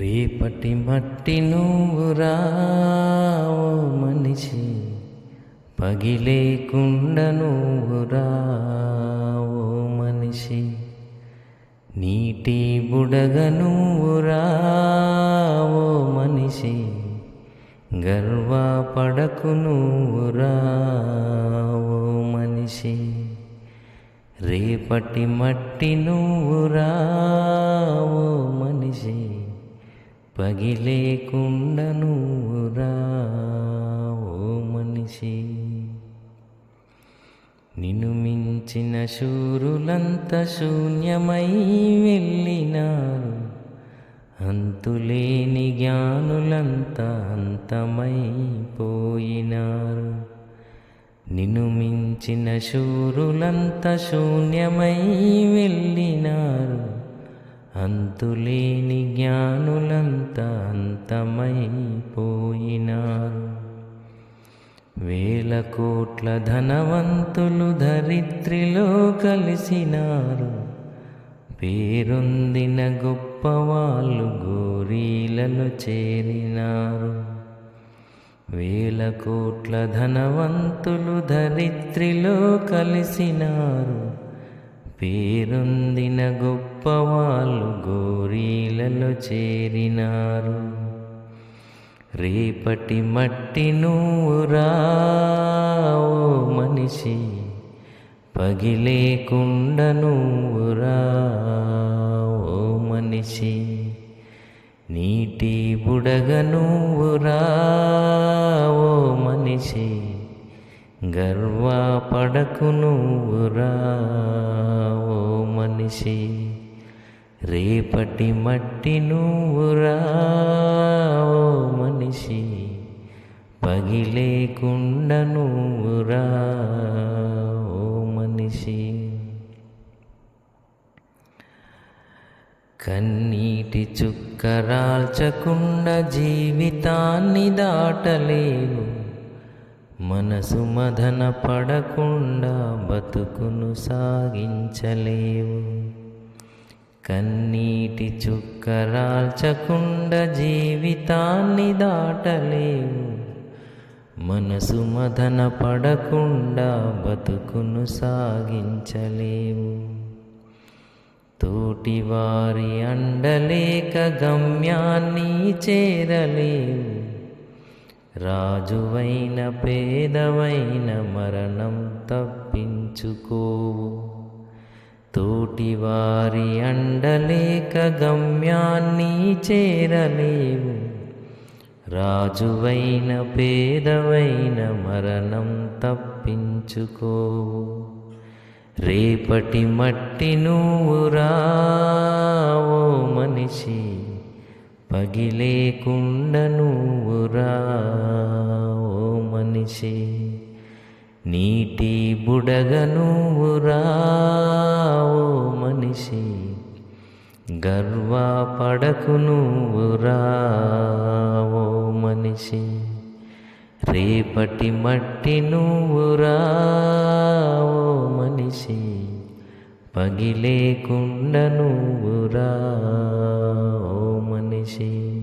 రేపటి మట్టి నువ్వు రావు మనిషి. పగిలేకుండా నువ్వు రావు మనిషి. నీటి బుడగ నువ్వు రావు మనిషి. గర్వపడకు నువ్వు రావు మనిషి. రేపటి మట్టి నువ్వు రా పగిలేకుండ నువ్వురా ఓ మనిషి. నిన్ను మించిన శూరులంత శూన్యమై వెళ్ళినారు అంతులేని జ్ఞానులంతా అంతమైపోయినారు. నిన్ను మించిన శూరులంత శూన్యమై వెళ్ళి అంతులేని జ్ఞానులంతా అంతమైపోయినారు. వేల కోట్ల ధనవంతులు ధరిత్రిలో కలిసినారు. పేరొందిన గొప్పవాళ్ళు గోరీలలో చేరినారు. వేల కోట్ల ధనవంతులు ధరిత్రిలో కలిసినారు. పేరొందిన గొప్పవాళ్ళు గోరీలలో చేరినారు. రేపటి మట్టి నువ్వురా ఓ మనిషి పగిలేకుండ నువ్వురా ఓ మనిషి. నీటి బుడగ నువ్వురా ఓ మనిషి గర్వపడకు నువ్వురా ఓ మనిషి. రేపటి మట్టి నువ్వురా ఓ మనిషి పగిలేకుండ నువ్వురా ఓ మనిషి. కన్నీటి చుక్కరాల్చకుండ జీవితాన్ని దాటలేవు. మనసు మదన పడకుండా బతుకును సాగించలేవు. కన్నీటి చుక్కరాల్చకుండ జీవితాన్ని దాటలేవు. మనసు మదన పడకుండా బతుకును సాగించలేవు. తోటివారి అండలేక గమ్యాన్ని చేరలేవు. రాజువైన పేదవైన మరణం తప్పించుకోవు. తోటివారి అండలేక గమ్యాన్ని చేరలేవు రాజువైన పేదవైన మరణం తప్పించుకోవు రేపటి మట్టి నువ్వురా ఓ మనిషి. పగిలేకుండా నువ్వురా ఓ మనిషి. నీటి బుడగ నువ్వురా గర్వపడకు నువ్వురా ఓ మనిషి. రేపటి మట్టి నువ్వురా ఓ మనిషి. పగిలేకుండ నువ్వురా ఓ మనిషి.